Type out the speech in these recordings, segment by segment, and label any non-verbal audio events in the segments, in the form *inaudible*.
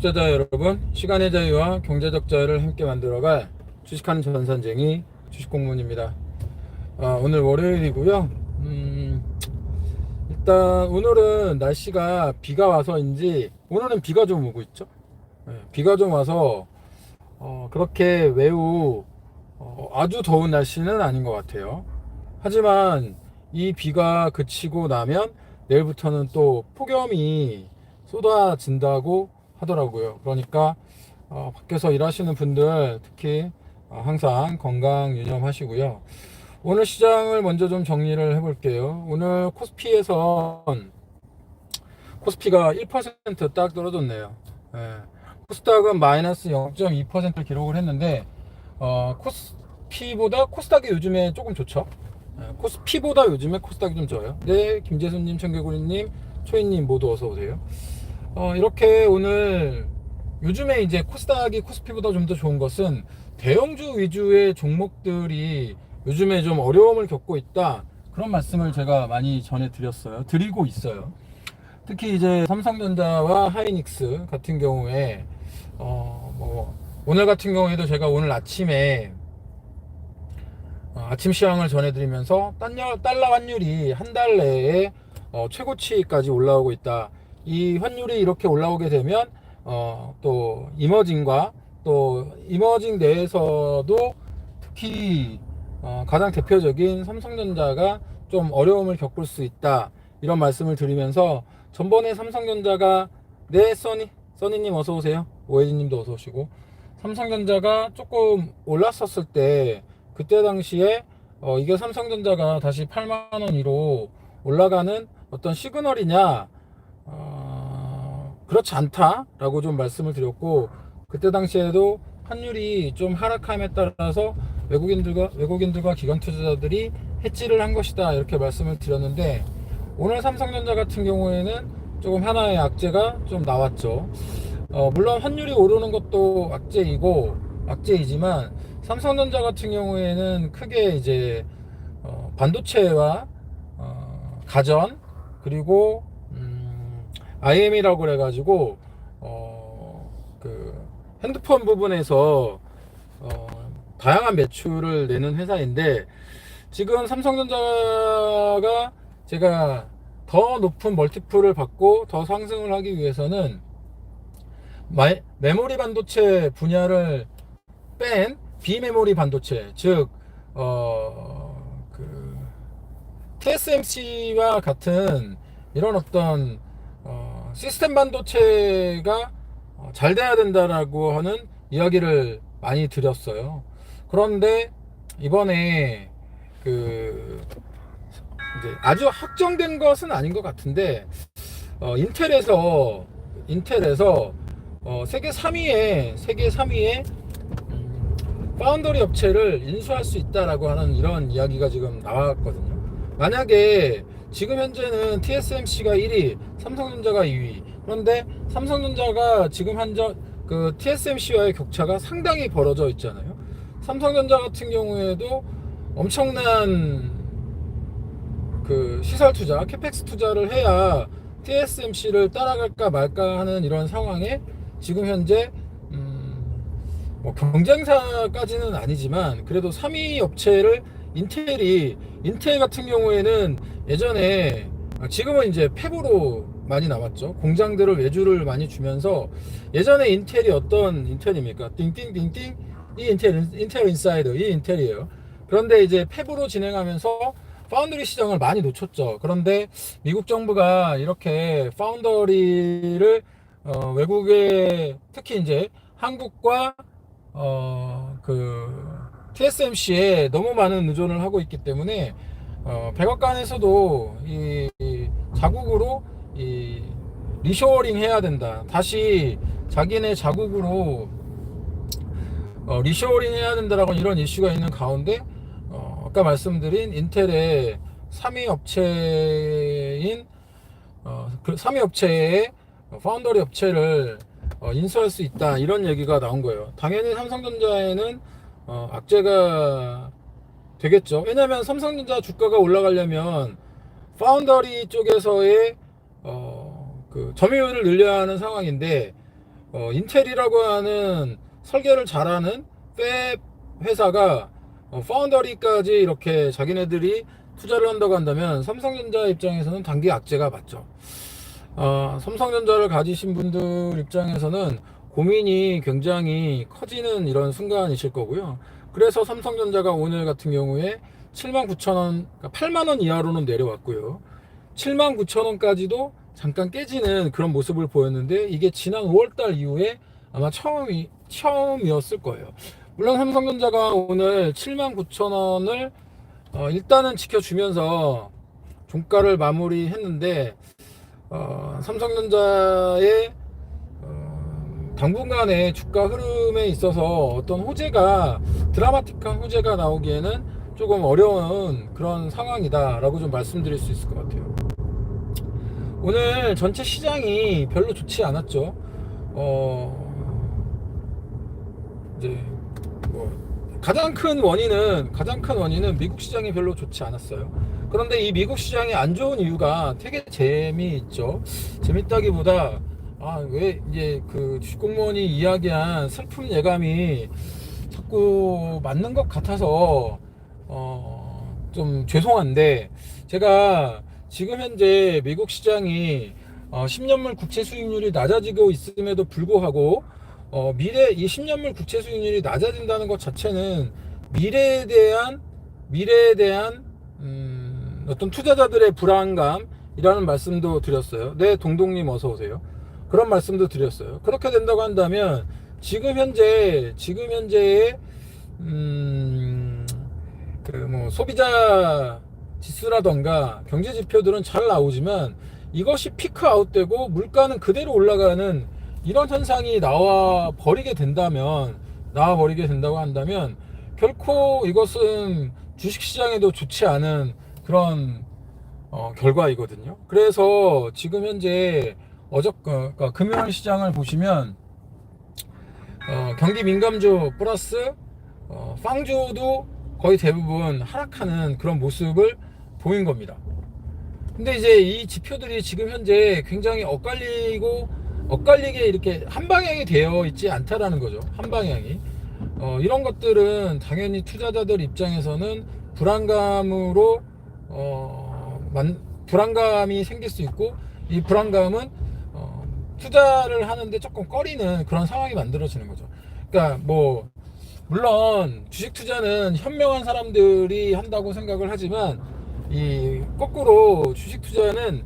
투자자 여러분, 시간의 자유와 경제적 자유를 함께 만들어갈 주식하는 전선쟁이 주식공무원입니다. 아, 오늘 월요일이고요. 음, 일단 오늘은 날씨가 비가 와서인지 오늘은 비가 좀 오고 있죠. 네, 비가 좀 와서 어, 그렇게 매우 어, 아주 더운 날씨는 아닌 것 같아요. 하지만 이 비가 그치고 나면 내일부터는 또 폭염이 쏟아진다고 하더라고요. 그러니까 어, 밖에서 일하시는 분들 특히 어, 항상 건강 유념하시고요. 오늘 시장을 먼저 좀 정리를 해볼게요. 오늘 코스피에선 코스피가 1%딱 떨어졌네요. 예. 코스닥은 마이너스 0.2% 기록을 했는데 어, 코스피보다 코스닥이 요즘에 조금 좋죠. 예, 코스피보다 요즘에 코스닥이 좀 좋아요. 네, 김재수님, 청개구리님, 초이님 모두 어서 오세요. 어, 이렇게 오늘 요즘에 이제 코스닥이 코스피보다 좀 더 좋은 것은 대형주 위주의 종목들이 요즘에 좀 어려움을 겪고 있다. 그런 말씀을 제가 많이 전해 드렸어요. 드리고 있어요. 특히 이제 삼성전자와 하이닉스 같은 경우에 어, 뭐 오늘 같은 경우에도 제가 오늘 아침에 어, 아침 시황을 전해드리면서 달러 환율이 한 달 내에 어, 최고치까지 올라오고 있다. 이 환율이 이렇게 올라오게 되면 어, 또 이머징과 또 이머징 내에서도 특히 어, 가장 대표적인 삼성전자가 좀 어려움을 겪을 수 있다. 이런 말씀을 드리면서 전번에 삼성전자가 네 써니 써니님 어서 오세요. 오해진님도 어서 오시고 삼성전자가 조금 올랐었을 때 그때 당시에 어, 이게 삼성전자가 다시 8만 원 위로 올라가는 어떤 시그널이냐 어, 그렇지 않다라고 좀 말씀을 드렸고 그때 당시에도 환율이 좀 하락함에 따라서 외국인들과 외국인들과 기관 투자자들이 해지를 한 것이다 이렇게 말씀을 드렸는데 오늘 삼성전자 같은 경우에는 조금 하나의 악재가 좀 나왔죠. 어, 물론 환율이 오르는 것도 악재이고 악재이지만 삼성전자 같은 경우에는 크게 이제 어, 반도체와 어, 가전 그리고 음, IM이라고 그래가지고 어, 그 핸드폰 부분에서 어, 다양한 매출을 내는 회사인데 지금 삼성전자가 제가 더 높은 멀티플을 받고 더 상승을 하기 위해서는 마이, 메모리 반도체 분야를 뺀 비메모리 반도체 즉 어, 그 TSMC와 같은 이런 어떤 어, 시스템 반도체가 어, 잘 돼야 된다라고 하는 이야기를 많이 드렸어요. 그런데 이번에 그 이제 아주 확정된 것은 아닌 것 같은데 어, 인텔에서 인텔에서 어, 세계 3위에 세계 3위에 음, 파운더리 업체를 인수할 수 있다라고 하는 이런 이야기가 지금 나왔거든요. 만약에 지금 현재는 TSMC가 1위, 삼성전자가 2위. 그런데 삼성전자가 지금 현재 그 TSMC와의 격차가 상당히 벌어져 있잖아요. 삼성전자 같은 경우에도 엄청난 그 시설 투자, 캐펙스 투자를 해야 TSMC를 따라갈까 말까 하는 이런 상황에 지금 현재 음, 뭐 경쟁사까지는 아니지만 그래도 3위 업체를 인텔이 인텔 같은 경우에는 예전에 아, 지금은 이제 팹으로 많이 남았죠. 공장들을 외주를 많이 주면서 예전에 인텔이 어떤 인텔입니까? 띵띵띵띵 이 인텔 인텔 인사이드 이 인텔이에요. 그런데 이제 팹으로 진행하면서 파운더리 시장을 많이 놓쳤죠. 그런데 미국 정부가 이렇게 파운더리를 어, 외국에 특히 이제 한국과 어, 그 TSMC에 너무 많은 의존을 하고 있기 때문에 어, 백악관에서도 이, 이 자국으로 이 리쇼어링 해야 된다. 다시 자기네 자국으로 어, 리쇼어링 해야 된다라고 이런 이슈가 있는 가운데 어, 아까 말씀드린 인텔의 3위 업체인 어, 그 3위 업체의 파운더리 업체를 어, 인수할 수 있다 이런 얘기가 나온 거예요. 당연히 삼성전자에는 어, 악재가 되겠죠. 왜냐하면 삼성전자 주가가 올라가려면 파운더리 쪽에서의 어, 그 점유율을 늘려야 하는 상황인데 어, 인텔이라고 하는 설계를 잘하는 팹 회사가 어, 파운더리까지 이렇게 자기네들이 투자를 한다고 한다면 삼성전자 입장에서는 단기 악재가 맞죠. 어, 삼성전자를 가지신 분들 입장에서는 고민이 굉장히 커지는 이런 순간이실 거고요. 그래서 삼성전자가 오늘 같은 경우에 79,000원, 8만 원 이하로는 내려왔고요. 79,000원까지도 잠깐 깨지는 그런 모습을 보였는데 이게 지난 5월달 이후에 아마 처음이, 처음이었을 거예요. 물론 삼성전자가 오늘 79,000원을 어, 일단은 지켜주면서 종가를 마무리했는데 어, 삼성전자의 어, 당분간의 주가 흐름에 있어서 어떤 호재가 드라마틱한 호재가 나오기에는 조금 어려운 그런 상황이다라고 좀 말씀드릴 수 있을 것 같아요. 오늘 전체 시장이 별로 좋지 않았죠. 어, 이제 뭐 가장 큰 원인은 가장 큰 원인은 미국 시장이 별로 좋지 않았어요. 그런데 이 미국 시장이 안 좋은 이유가 되게 재미있죠. 재밌다기보다 아왜 이제 그 주식공무원이 이야기한 슬픈 예감이 자꾸 맞는 것 같아서 어 좀 죄송한데 제가 지금 현재 미국 시장이 어 10년물 국채 수익률이 낮아지고 있음에도 불구하고 어 미래 이 10년물 국채 수익률이 낮아진다는 것 자체는 미래에 대한 미래에 대한 음, 어떤 투자자들의 불안감이라는 말씀도 드렸어요. 네, 동동님 어서 오세요. 그런 말씀도 드렸어요. 그렇게 된다고 한다면 지금 현재 지금 현재의 음, 그 뭐 소비자 지수라던가 경제 지표들은 잘 나오지만 이것이 피크 아웃되고 물가는 그대로 올라가는 이런 현상이 나와 버리게 된다면 나와 버리게 된다고 한다면 결코 이것은 주식시장에도 좋지 않은 그런 어, 결과이거든요. 그래서 지금 현재 어저 그러니까 금요일 시장을 보시면 어, 경기 민감주 플러스 어, 빵주도 거의 대부분 하락하는 그런 모습을 보인 겁니다. 근데 이제 이 지표들이 지금 현재 굉장히 엇갈리고 엇갈리게 이렇게 한 방향이 되어 있지 않다라는 거죠. 한 방향이. 어, 이런 것들은 당연히 투자자들 입장에서는 불안감으로 어, 만, 불안감이 생길 수 있고 이 불안감은 어, 투자를 하는데 조금 꺼리는 그런 상황이 만들어지는 거죠. 그러니까 뭐 물론 주식 투자는 현명한 사람들이 한다고 생각을 하지만 이 거꾸로 주식 투자는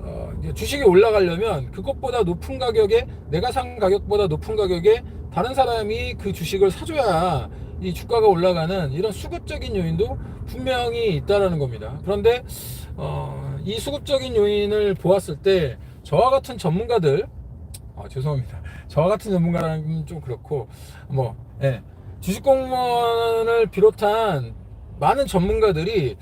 어, 주식이 올라가려면 그것보다 높은 가격에 내가 산 가격보다 높은 가격에 다른 사람이 그 주식을 사줘야 이 주가가 올라가는 이런 수급적인 요인도 분명히 있다라는 겁니다. 그런데 어, 이 수급적인 요인을 보았을 때 저와 같은 전문가들 아, 죄송합니다. 저와 같은 전문가라는 좀 그렇고 뭐 예, 주식 공무원을 비롯한 많은 전문가들이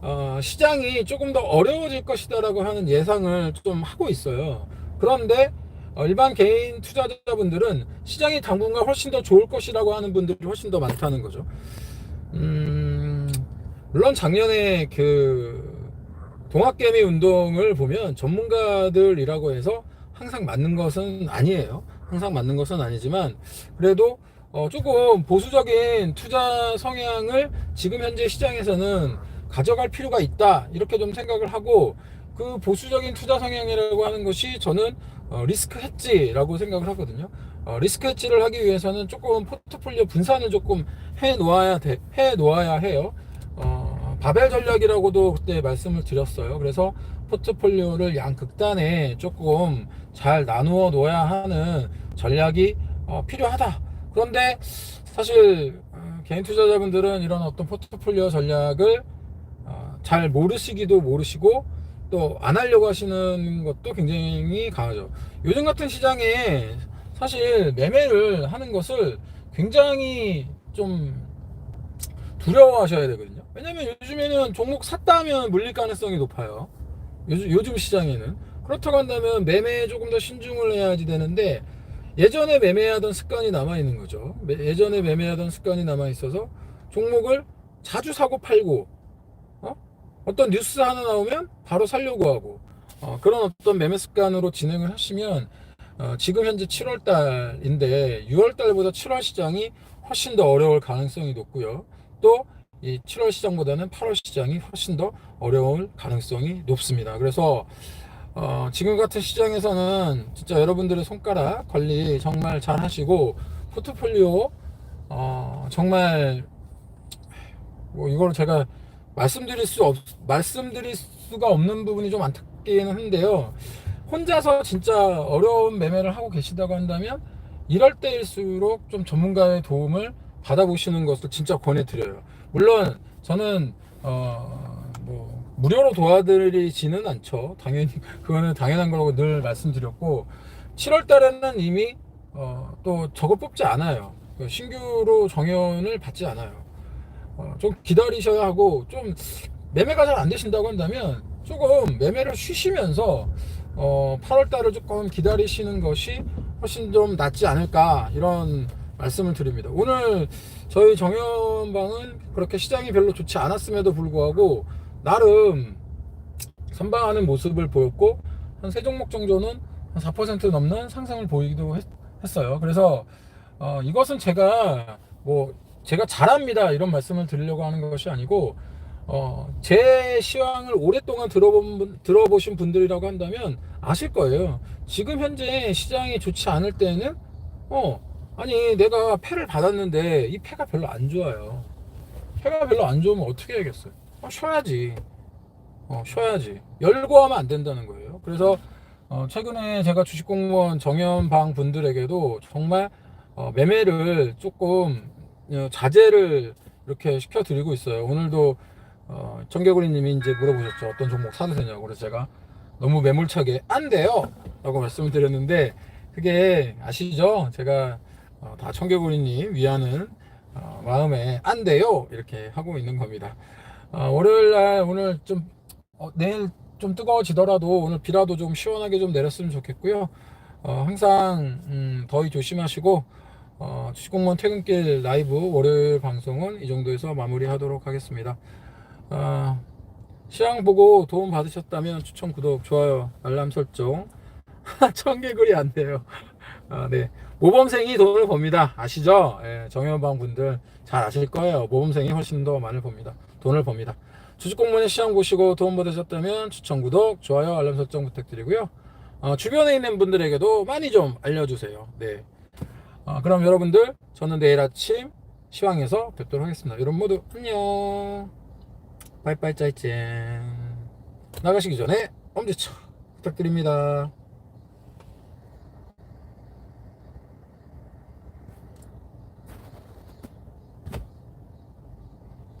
어, 시장이 조금 더 어려워질 것이다라고 하는 예상을 좀 하고 있어요. 그런데 어, 일반 개인 투자자분들은 시장이 당분간 훨씬 더 좋을 것이라고 하는 분들이 훨씬 더 많다는 거죠. 음, 물론 작년에 그 동학개미 운동을 보면 전문가들이라고 해서 항상 맞는 것은 아니에요. 항상 맞는 것은 아니지만 그래도 어, 조금 보수적인 투자 성향을 지금 현재 시장에서는 가져갈 필요가 있다 이렇게 좀 생각을 하고 그 보수적인 투자 성향이라고 하는 것이 저는 어, 리스크 헤지라고 생각을 하거든요. 어, 리스크 헤지를 하기 위해서는 조금 포트폴리오 분산을 조금 해 놓아야 돼, 해 놓아야 해요. 어, 바벨 전략이라고도 그때 말씀을 드렸어요. 그래서 포트폴리오를 양 극단에 조금 잘 나누어 놓아야 하는 전략이 어, 필요하다. 그런데 사실 어, 개인 투자자분들은 이런 어떤 포트폴리오 전략을 어, 잘 모르시기도 모르시고 또 안 하려고 하시는 것도 굉장히 강하죠. 요즘 같은 시장에 사실 매매를 하는 것을 굉장히 좀 두려워하셔야 되거든요. 왜냐면 요즘에는 종목 샀다 하면 물릴 가능성이 높아요. 요즘, 요즘 시장에는. 그렇다고 한다면 매매에 조금 더 신중을 해야지 되는데 예전에 매매하던 습관이 남아 있는 거죠. 매- 예전에 매매하던 습관이 남아 있어서 종목을 자주 사고 팔고 어? 어떤 뉴스 하나 나오면 바로 살려고 하고 어, 그런 어떤 매매 습관으로 진행을 하시면 어, 지금 현재 7월 달인데 6월 달보다 7월 시장이 훨씬 더 어려울 가능성이 높고요. 또 이 7월 시장보다는 8월 시장이 훨씬 더 어려울 가능성이 높습니다. 그래서 어, 지금 같은 시장에서는 진짜 여러분들의 손가락 관리 정말 잘 하시고 포트폴리오 어, 정말 뭐 이걸 제가 말씀드릴 수 없, 말씀드릴 수가 없는 부분이 좀 안타깝기는 한데요. 혼자서 진짜 어려운 매매를 하고 계시다고 한다면 이럴 때일수록 좀 전문가의 도움을 받아보시는 것을 진짜 권해드려요. 물론 저는 어 뭐 무료로 도와드리지는 않죠. 당연히 *laughs* 그거는 당연한 거라고 늘 말씀드렸고 7월 달에는 이미 어, 또 저거 뽑지 않아요. 그 신규로 정연을 받지 않아요. 어, 좀 기다리셔야 하고 좀 매매가 잘 안 되신다고 한다면 조금 매매를 쉬시면서 어, 8월 달을 조금 기다리시는 것이 훨씬 좀 낫지 않을까 이런 말씀을 드립니다. 오늘 저희 정연방은 그렇게 시장이 별로 좋지 않았음에도 불구하고 나름 선방하는 모습을 보였고 한 세 종목 정도는 한 4% 넘는 상승을 보이기도 했, 어요 그래서 어, 이것은 제가 뭐 제가 잘합니다 이런 말씀을 드리려고 하는 것이 아니고 어, 제 시황을 오랫동안 들어본 분- 들어보신 분들이라고 한다면 아실 거예요. 지금 현재 시장이 좋지 않을 때는 어 아니 내가 패를 받았는데 이 패가 별로 안 좋아요. 패가 별로 안 좋으면 어떻게 해야겠어요? 어, 쉬어야지. 어, 쉬어야지. 열고 하면 안 된다는 거예요. 그래서 어, 최근에 제가 주식공무원 정연방 분들에게도 정말 어, 매매를 조금 어, 자제를 이렇게 시켜드리고 있어요. 오늘도 어, 청개구리님이 이제 물어보셨죠. 어떤 종목 사도 되냐고. 그래서 제가 너무 매몰차게 안 돼요! 라고 말씀을 드렸는데 그게 아시죠? 제가 어, 다 청개구리님 위하는 어, 마음에 안 돼요! 이렇게 하고 있는 겁니다. 어, 월요일 날 오늘 좀 어, 내일 좀 뜨거워지더라도 오늘 비라도 좀 시원하게 좀 내렸으면 좋겠고요. 어, 항상 음, 더위 조심하시고 어, 주식공무원 퇴근길 라이브 월요일 방송은 이 정도에서 마무리하도록 하겠습니다. 어, 시황 보고 도움 받으셨다면 추천, 구독, 좋아요, 알람 설정. *laughs* 청개구리 안 돼요. 아, 네. 모범생이 돈을 법니다. 아시죠? 예, 정현방 분들 잘 아실 거예요. 모범생이 훨씬 더 많이 봅니다. 돈을 법니다. 주식공무원의 시장 보시고 도움 받으셨다면 추천, 구독, 좋아요, 알람 설정 부탁드리고요. 어, 주변에 있는 분들에게도 많이 좀 알려주세요. 네. 어, 그럼 여러분들 저는 내일 아침 시황에서 뵙도록 하겠습니다. 여러분 모두 안녕. 빠이빠이 짜이짠. 나가시기 전에 엄지척 부탁드립니다.